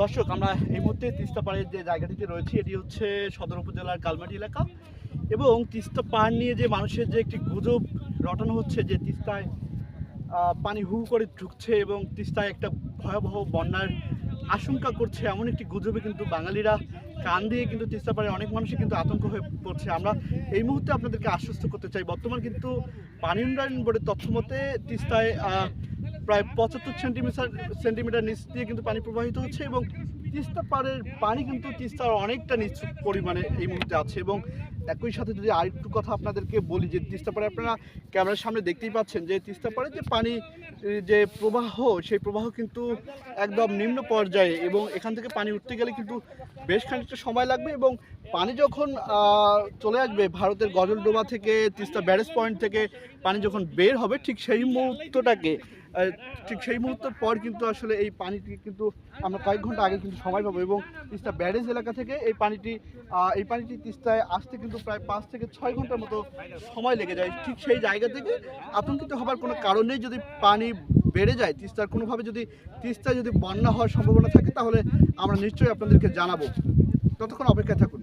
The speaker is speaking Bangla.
দর্শক, আমরা এই মুহূর্তে তিস্তা পাড়ের যে জায়গাটিতে রয়েছি, এটি হচ্ছে সদর উপজেলার কালমাটি এলাকা এবং তিস্তা পাড় নিয়ে যে মানুষের যে একটি গুজব রটানো হচ্ছে, যে তিস্তায় পানি হু করে ঢুকছে এবং তিস্তায় একটা ভয়াবহ বন্যার আশঙ্কা করছে, এমন একটি গুজবে কিন্তু বাঙালিরা কান দিয়ে কিন্তু তিস্তা পাড়ে অনেক মানুষই কিন্তু আতঙ্ক হয়ে পড়ছে। আমরা এই মুহূর্তে আপনাদেরকে আশ্বস্ত করতে চাই, বর্তমান কিন্তু পানি উন্নয়ন বোর্ডের তথ্য মতে তিস্তায় প্রায় পঁচাত্তর সেন্টিমিটার সেন্টিমিটার নিচ দিয়ে কিন্তু পানি প্রবাহিত হচ্ছে এবং তিস্তা পাড়ের পানি কিন্তু তিস্তার অনেকটা নিচ পরিমাণে এই মুহূর্তে আছে এবং একই সাথে যদি আরেকটু কথা আপনাদেরকে বলি যে তিস্তা পাড়ে আপনারা ক্যামেরার সামনে দেখতেই পাচ্ছেন যে তিস্তা পাড়ে যে পানি যে প্রবাহ, সেই প্রবাহ কিন্তু একদম নিম্ন পর্যায়ে এবং এখান থেকে পানি উঠতে গেলে কিন্তু বেশ খানিকটা সময় লাগবে এবং পানি যখন চলে আসবে ভারতের গজলডোবা থেকে, তিস্তা ব্যারেজ পয়েন্ট থেকে পানি যখন বের হবে ঠিক সেই মুহূর্তটাকে ঠিক সেই মুহূর্তের পর কিন্তু আসলে এই পানিটি কিন্তু আমরা কয়েক ঘণ্টা আগে কিন্তু সময় পাবো এবং তিস্তা ব্যারেজ এলাকা থেকে এই পানিটি এই পানিটি তিস্তায় আসতে কিন্তু প্রায় পাঁচ থেকে ছয় ঘণ্টার মতো সময় লেগে যায়। ঠিক সেই জায়গা থেকে আতঙ্কিত হবার কোনো কারণ নেই। যদি পানি বেড়ে যায়, তিস্তার কোনোভাবে যদি, তিস্তায় যদি বন্যা হওয়ার সম্ভাবনা থাকে, তাহলে আমরা নিশ্চয়ই আপনাদেরকে জানাব। ততক্ষণ অপেক্ষায় থাকুন।